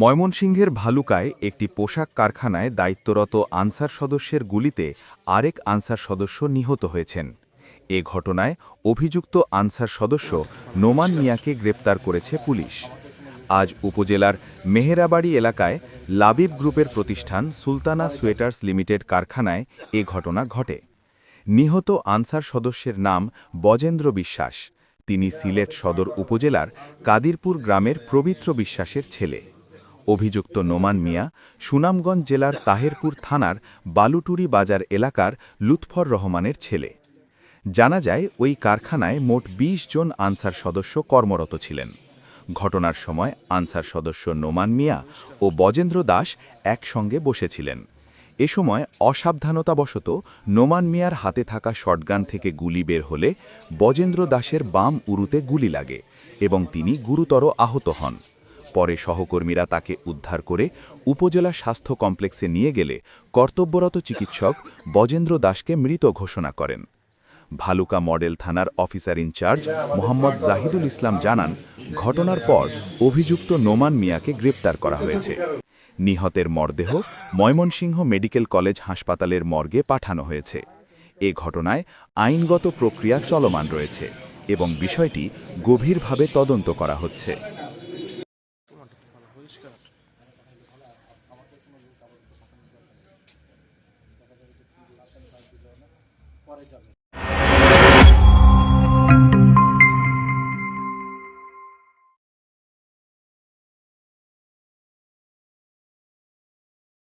ময়মনসিংহের ভালুকায় একটি পোশাক কারখানায় দায়িত্বরত আনসার সদস্যের গুলিতে আরেক আনসার সদস্য নিহত হয়েছেন। এ ঘটনায় অভিযুক্ত আনসার সদস্য নোমান মিয়াকে গ্রেপ্তার করেছে পুলিশ। আজ উপজেলার মেহেরাবাড়ি এলাকায় লাবিব গ্রুপের প্রতিষ্ঠান সুলতানা সোয়েটার্স লিমিটেড কারখানায় এ ঘটনা ঘটে। নিহত আনসার সদস্যের নাম বজেন্দ্র বিশ্বাস। তিনি সিলেট সদর উপজেলার কাদিরপুর গ্রামের পবিত্র বিশ্বাসের ছেলে। অভিযুক্ত নোমান মিয়া সুনামগঞ্জ জেলার তাহেরপুর থানার বালুটুরি বাজার এলাকার লুৎফর রহমানের ছেলে। জানা যায়, ওই কারখানায় মোট ২০ জন আনসার সদস্য কর্মরত ছিলেন। ঘটনার সময় আনসার সদস্য নোমান মিয়া ও বজেন্দ্র দাস একসঙ্গে বসেছিলেন। এ সময় অসাবধানতাবশত নোমান মিয়ার হাতে থাকা শটগান থেকে গুলি বের হলে বজেন্দ্র দাসের বাম উরুতে গুলি লাগে এবং তিনি গুরুতর আহত হন। পরে সহকর্মীরা তাকে উদ্ধার করে উপজেলা স্বাস্থ্য কমপ্লেক্সে নিয়ে গেলে কর্তব্যরত চিকিৎসক বজেন্দ্র দাসকে মৃত ঘোষণা করেন। ভালুকা মডেল থানার officer in charge Mohammad Zahidul Islam জানান, ঘটনার পর অভিযুক্ত নোমান মিয়াকে গ্রেপ্তার করা হয়েছে। নিহতের মরদেহ ময়মনসিংহ মেডিকেল কলেজ হাসপাতালের মর্গে পাঠানো হয়েছে। এ ঘটনায় আইনগত প্রক্রিয়া চলমান রয়েছে এবং বিষয়টি গভীরভাবে তদন্ত করা হচ্ছে। পরে যাবে।